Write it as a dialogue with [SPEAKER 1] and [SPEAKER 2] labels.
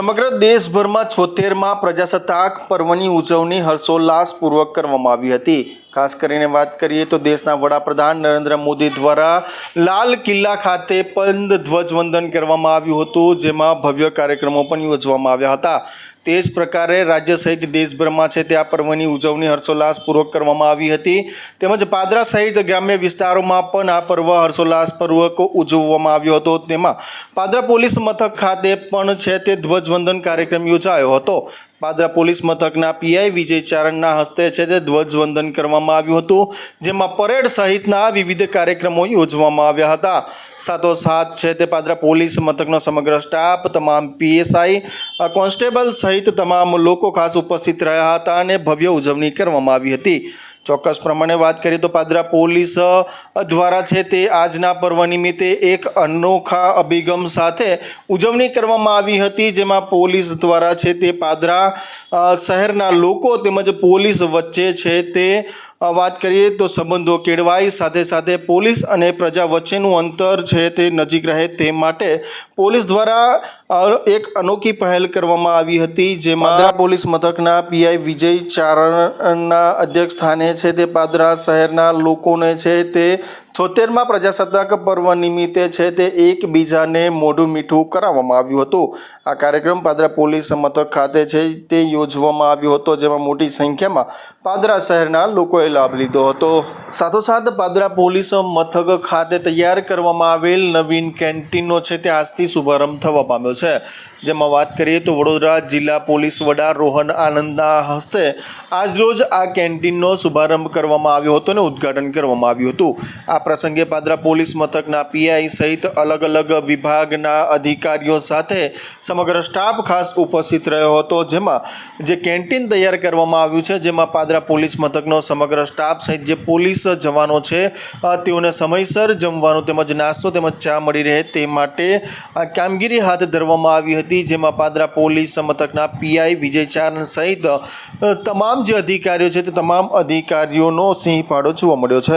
[SPEAKER 1] સમગ્ર દેશભરમાં છોતેરમાં પ્રજાસત્તાક પર્વની ઉજવણી હર્ષોલ્લાસપૂર્વક કરવામાં આવી હતી. ખાસ કરીને વાત કરીએ તો દેશના વડાપ્રધાન નરેન્દ્ર મોદી દ્વારા લાલ કિલ્લા ખાતે પંદ ધ્વજવંદન કરવામાં આવ્યું હતું, જેમાં ભવ્ય કાર્યક્રમો પણ યોજવામાં આવ્યા હતા. તે જ પ્રકારે રાજ્ય સહિત દેશભરમાં છે તે આ પર્વની ઉજવણી હર્ષોલ્લાસપૂર્વક કરવામાં આવી હતી. તેમજ પાદરા સહિત ગ્રામ્ય વિસ્તારોમાં પણ આ પર્વ હર્ષોલ્લાસપૂર્વક ઉજવવામાં આવ્યો હતો. તેમાં પાદરા પોલીસ મથક ખાતે પણ છે તે ધ્વજવંદન કાર્યક્રમ યોજાયો હતો. પાદરા પોલીસ મથકના પીઆઈ વિજય ચારણના હસ્તે છે તે ધ્વજવંદન કરવામાં આવ્યું હતું, જેમાં પરેડ સહિતના વિવિધ કાર્યક્રમો યોજવામાં આવ્યા હતા. સાથોસાથ છે તે પાદરા પોલીસ મથકનો સમગ્ર સ્ટાફ, તમામ પીએસઆઈ કોન્સ્ટેબલ સહિત તમામ લોકો ખાસ ઉપસ્થિત રહ્યા હતા અને ભવ્ય ઉજવણી કરવામાં આવી હતી. ચોક્કસ પ્રમાણે વાત કરીએ તો પાદરા પોલીસ દ્વારા છે તે આજના પર્વ નિમિત્તે એક અનોખા અભિગમ સાથે ઉજવણી કરવામાં આવી હતી, જેમાં પોલીસ દ્વારા છે તે પાદરા શહેરના લોકો તેમજ પોલીસ વચ્ચે છે તે વાત કરીએ તો સંબંધો કેળવાય, સાથે સાથે પોલીસ અને પ્રજા વચ્ચેનું અંતર છે તે નજીક રહે તે માટે પોલીસ દ્વારા એક અનોખી પહેલ કરવામાં આવી હતી, જેમાં પોલીસ મથકના પીઆઈ વિજય ચારણના અધ્યક્ષ સ્થાને છે તે પાદરા શહેરના લોકોને છે તે છોતેરમાં પ્રજાસત્તાક પર્વ નિમિત્તે છે તે એકબીજાને મોઢું મીઠું કરાવવામાં આવ્યું હતું. આ કાર્યક્રમ પાદરા પોલીસ મથક ખાતે છે તે યોજવામાં આવ્યો હતો, જેમાં મોટી સંખ્યામાં પાદરા શહેરના લોકોએ લાભ લીધો હતો. સાથોસાથ પાદરા પોલીસ મથક ખાતે તૈયાર કરવામાં આવેલ નવીન કેન્ટીનનો છે તે આજથી શુભારંભ થવા પામ્યો છે. જેમાં વાત કરીએ તો વડોદરા જિલ્લા પોલીસ વડા રોહન આનંદના હસ્તે આજરોજ આ કેન્ટીનનો શુભારંભ કરવામાં આવ્યો હતો અને ઉદ્ઘાટન કરવામાં આવ્યું હતું. આ પ્રસંગે પાદરા પોલીસ મથકના પીઆઈ સહિત અલગ અલગ વિભાગના અધિકારીઓ સાથે સમગ્ર સ્ટાફ ખાસ ઉપસ્થિત રહ્યો હતો. જેમાં જે કેન્ટીન તૈયાર કરવામાં આવ્યું છે, જેમાં પાદરા પોલીસ મથકનો સમગ્ર સ્ટાફ સહિત જે પોલીસ જવાનો છે તેઓને સમયસર જમવાનું તેમજ નાસ્તો તેમજ ચા મળી રહે તે માટે આ કામગીરી હાથ ધરવામાં આવી હતી. જેમાં પાદરા પોલીસ મથકના પીઆઈ વિજય ચારણ સહિત તમામ જે અધિકારીઓ છે તે તમામ અધિકારીઓનો સિંહ પાડો જોવા મળ્યો છે.